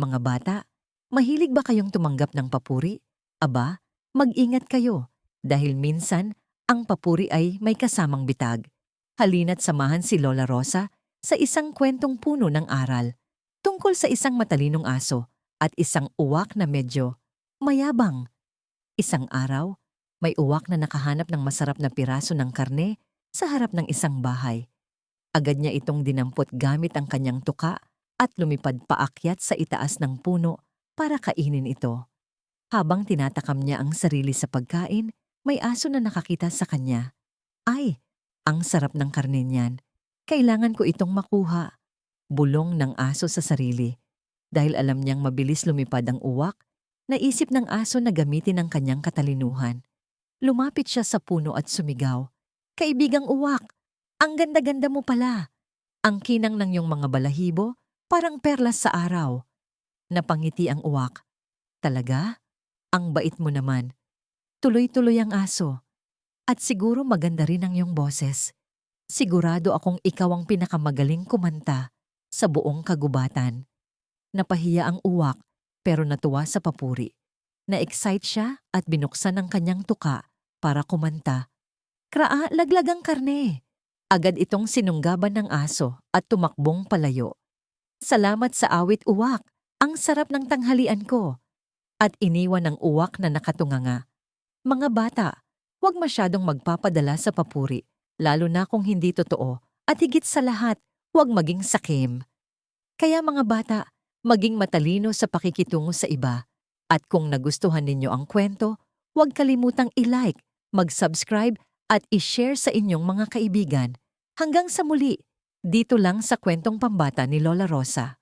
Mga bata, mahilig ba kayong tumanggap ng papuri? Aba, mag-ingat kayo dahil minsan ang papuri ay may kasamang bitag. Halina't samahan si Lola Rosa sa isang kwentong puno ng aral tungkol sa isang matalinong aso at isang uwak na medyo mayabang. Isang araw, may uwak na nakahanap ng masarap na piraso ng karne sa harap ng isang bahay. Agad niya itong dinampot gamit ang kanyang tuka at lumipad paakyat sa itaas ng puno para kainin ito. Habang tinatakam niya ang sarili sa pagkain, may aso na nakakita sa kanya. Ay, ang sarap ng karne niyan. Kailangan ko itong makuha. Bulong ng aso sa sarili. Dahil alam niyang mabilis lumipad ang uwak, naisip ng aso na gamitin ang kanyang katalinuhan. Lumapit siya sa puno at sumigaw. Kaibigang uwak, ang ganda-ganda mo pala. Ang kinang ng iyong mga balahibo, parang perlas sa araw. Napangiti ang uwak. Talaga? Ang bait mo naman. Tuloy-tuloy ang aso. At siguro maganda rin ang iyong boses. Sigurado akong ikaw ang pinakamagaling kumanta sa buong kagubatan. Napahiya ang uwak pero natuwa sa papuri. Na-excite siya at binuksan ang kanyang tuka para kumanta. Kraa, laglag ang karne. Agad itong sinunggaban ng aso at tumakbong palayo. Salamat sa awit uwak, ang sarap ng tanghalian ko. At iniwan ng uwak na nakatunganga. Mga bata, huwag masyadong magpapadala sa papuri, lalo na kung hindi totoo, at higit sa lahat, huwag maging sakim. Kaya mga bata, maging matalino sa pakikitungo sa iba. At kung nagustuhan ninyo ang kwento, huwag kalimutang i-like, mag-subscribe at i-share sa inyong mga kaibigan. Hanggang sa muli, dito lang sa kwentong pambata ni Lola Rosa.